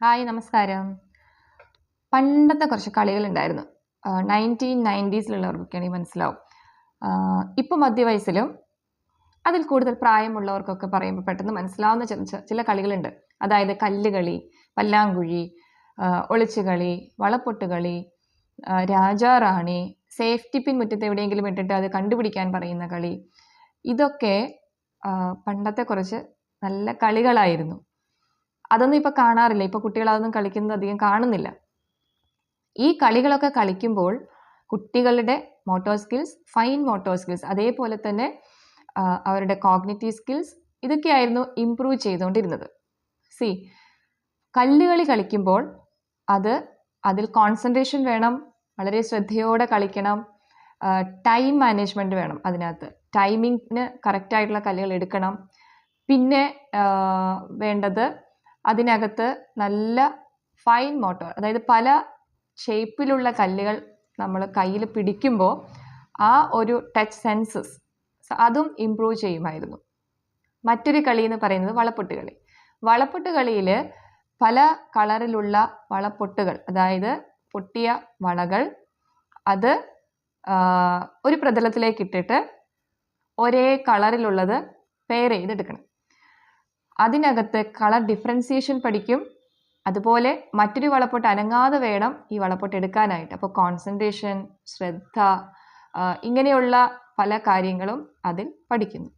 Hi നമസ്കാരം. പണ്ടത്തെ കുറച്ച് കളികളുണ്ടായിരുന്നു. നയന്റീൻ നയന്റീസിലുള്ളവർക്കൊക്കെയാണെങ്കിൽ മനസ്സിലാവും. ഇപ്പം മധ്യവയസ്സിലും അതിൽ കൂടുതൽ പ്രായമുള്ളവർക്കൊക്കെ പറയുമ്പോൾ പെട്ടെന്ന് മനസ്സിലാവുന്ന ചില കളികളുണ്ട്. അതായത് കല്ലുകളി പല്ലാങ്കുഴി ഒളിച്ചുകളി വളപ്പൊട്ടുകളി രാജാറാണി സേഫ്റ്റി പിൻ മുറ്റത്ത് എവിടെയെങ്കിലും ഇട്ടിട്ട് അത് കണ്ടുപിടിക്കാൻ പറയുന്ന കളി. ഇതൊക്കെ പണ്ടത്തെ കുറച്ച് നല്ല കളികളായിരുന്നു. അതൊന്നും ഇപ്പോൾ കാണാറില്ല. ഇപ്പോൾ കുട്ടികൾ അതൊന്നും കളിക്കുന്നത് അധികം കാണുന്നില്ല. ഈ കളികളൊക്കെ കളിക്കുമ്പോൾ കുട്ടികളുടെ motor skills fine motor skills അതേപോലെ തന്നെ അവരുടെ കോഗ്നിറ്റീവ് സ്കിൽസ് ഇതൊക്കെയായിരുന്നു ഇംപ്രൂവ് ചെയ്തുകൊണ്ടിരുന്നത്. സി കല്ലുകളി കളിക്കുമ്പോൾ അത് അതിൽ കോൺസെൻട്രേഷൻ വേണം വളരെ ശ്രദ്ധയോടെ കളിക്കണം ടൈം മാനേജ്മെന്റ് വേണം അതിനകത്ത്. ടൈമിങ്ങിന് കറക്റ്റായിട്ടുള്ള കല്ലുകൾ എടുക്കണം. പിന്നെ വേണ്ടത് അതിനകത്ത് നല്ല ഫൈൻ മോട്ടോർ അതായത് പല ഷേപ്പിലുള്ള കല്ലുകൾ നമ്മൾ കയ്യിൽ പിടിക്കുമ്പോൾ ആ ഒരു ടച്ച് സെൻസസ് അതും ഇമ്പ്രൂവ് ചെയ്യുമായിരുന്നു. മറ്റൊരു കളി എന്ന് പറയുന്നത് വളപ്പൊട്ട് കളി വളപ്പൊട്ട് കളിയിൽ പല കളറിലുള്ള വളപ്പൊട്ടുകൾ അതായത് പൊട്ടിയ വളകൾ അത് ഒരു പ്രതലത്തിലേക്ക് ഇട്ടിട്ട് ഒരേ കളറിലുള്ളത് പെയർ ചെയ്തെടുക്കണം. അതിനകത്ത് കളർ ഡിഫറൻസിയേഷൻ പഠിക്കും. അതുപോലെ മറ്റൊരു വളപ്പൊട്ട് അനങ്ങാതെ വേണം ഈ വളപ്പൊട്ട് എടുക്കാനായിട്ട്. അപ്പോൾ കോൺസെൻട്രേഷൻ ശ്രദ്ധ ഇങ്ങനെയുള്ള പല കാര്യങ്ങളും അതിൽ പഠിക്കുന്നു.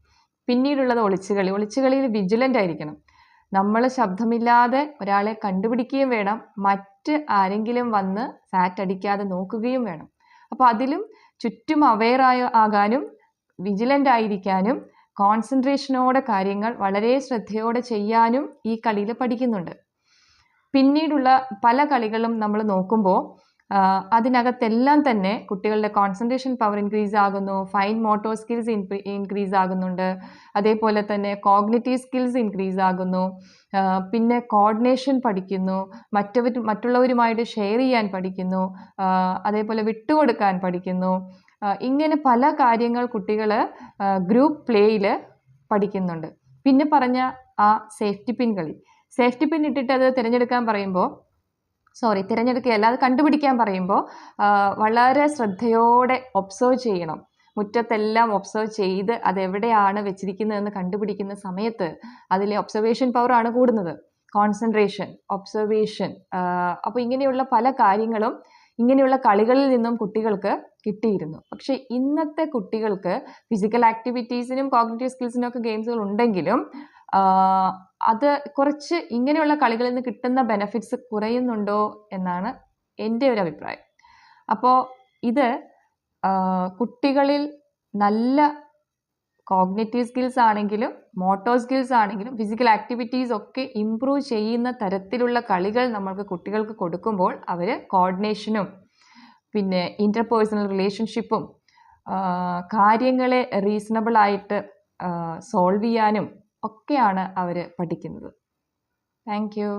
പിന്നീടുള്ളത് ഒളിച്ചുകളി. ഒളിച്ചുകളിയിൽ വിജിലന്റ് ആയിരിക്കണം. നമ്മൾ ശബ്ദമില്ലാതെ ഒരാളെ കണ്ടുപിടിക്കുകയും വേണം. മറ്റ് ആരെങ്കിലും വന്ന് ഫാറ്റ് അടിക്കാതെ നോക്കുകയും വേണം. അപ്പോൾ അതിലും ചുറ്റും അവെയർ ആയ ആകാനും വിജിലന്റ് ആയിരിക്കാനും കോൺസെൻട്രേഷനോടെ കാര്യങ്ങൾ വളരെ ശ്രദ്ധയോടെ ചെയ്യാനും ഈ കളിയിൽ പഠിക്കുന്നുണ്ട്. പിന്നീടുള്ള പല കളികളും നമ്മൾ നോക്കുമ്പോൾ അതിനകത്തെല്ലാം തന്നെ കുട്ടികളുടെ കോൺസെൻട്രേഷൻ പവർ ഇൻക്രീസ് ആകുന്നു ഫൈൻ മോട്ടോർ സ്കിൽസ് ഇൻക്രീസ് ആകുന്നുണ്ട് അതേപോലെ തന്നെ കോഗ്നിറ്റീവ് സ്കിൽസ് ഇൻക്രീസ് ആകുന്നു പിന്നെ കോർഡിനേഷൻ പഠിക്കുന്നു മറ്റവർ മറ്റുള്ളവരുമായിട്ട് ഷെയർ ചെയ്യാൻ പഠിക്കുന്നു അതേപോലെ വിട്ടുകൊടുക്കാൻ പഠിക്കുന്നു ഇങ്ങനെ പല കാര്യങ്ങൾ കുട്ടികൾ ഗ്രൂപ്പ് പ്ലേയിൽ പഠിക്കുന്നുണ്ട്. പിന്നെ പറഞ്ഞ ആ സേഫ്റ്റി പിൻ കളി. സേഫ്റ്റി പിൻ ഇട്ടിട്ട് അത് തിരഞ്ഞെടുക്കാൻ പറയുമ്പോൾ സോറി തിരഞ്ഞെടുക്കുകയല്ല അത് കണ്ടുപിടിക്കാൻ പറയുമ്പോൾ വളരെ ശ്രദ്ധയോടെ ഒബ്സർവ് ചെയ്യണം. മുറ്റത്തെല്ലാം ഒബ്സർവ് ചെയ്ത് അതെവിടെയാണ് വെച്ചിരിക്കുന്നതെന്ന് കണ്ടുപിടിക്കുന്ന സമയത്ത് അതിലെ ഒബ്സർവേഷൻ പവറാണ് കൂടുന്നത്. കോൺസെൻട്രേഷൻ ഒബ്സർവേഷൻ അപ്പോൾ ഇങ്ങനെയുള്ള പല കാര്യങ്ങളും ഇങ്ങനെയുള്ള കളികളിൽ നിന്നും കുട്ടികൾക്ക് കിട്ടിയിരുന്നു. പക്ഷെ ഇന്നത്തെ കുട്ടികൾക്ക് ഫിസിക്കൽ ആക്ടിവിറ്റീസിനും കോഗ്നിറ്റീവ് സ്കിൽസിനും ഒക്കെ ഗെയിംസുകൾ ഉണ്ടെങ്കിലും അത് കുറച്ച് ഇങ്ങനെയുള്ള കളികളിൽ നിന്ന് കിട്ടുന്ന ബെനഫിറ്റ്സ് കുറയുന്നുണ്ടോ എന്നാണ് എന്റെ ഒരു അഭിപ്രായം. അപ്പോൾ ഇത് കുട്ടികളിൽ നല്ല കോഗ്നേറ്റീവ് സ്കിൽസ് ആണെങ്കിലും മോട്ടോർ സ്കിൽസ് ആണെങ്കിലും ഫിസിക്കൽ ആക്ടിവിറ്റീസ് ഒക്കെ ഇമ്പ്രൂവ് ചെയ്യുന്ന തരത്തിലുള്ള കളികൾ നമ്മൾക്ക് കുട്ടികൾക്ക് കൊടുക്കുമ്പോൾ അവർ കോർഡിനേഷനും പിന്നെ ഇന്റർപേഴ്സണൽ റിലേഷൻഷിപ്പും കാര്യങ്ങളെ റീസണബിൾ ആയിട്ട് സോൾവ് ചെയ്യാനും ഒക്കെയാണ് അവർ പഠിക്കുന്നത്. Thank you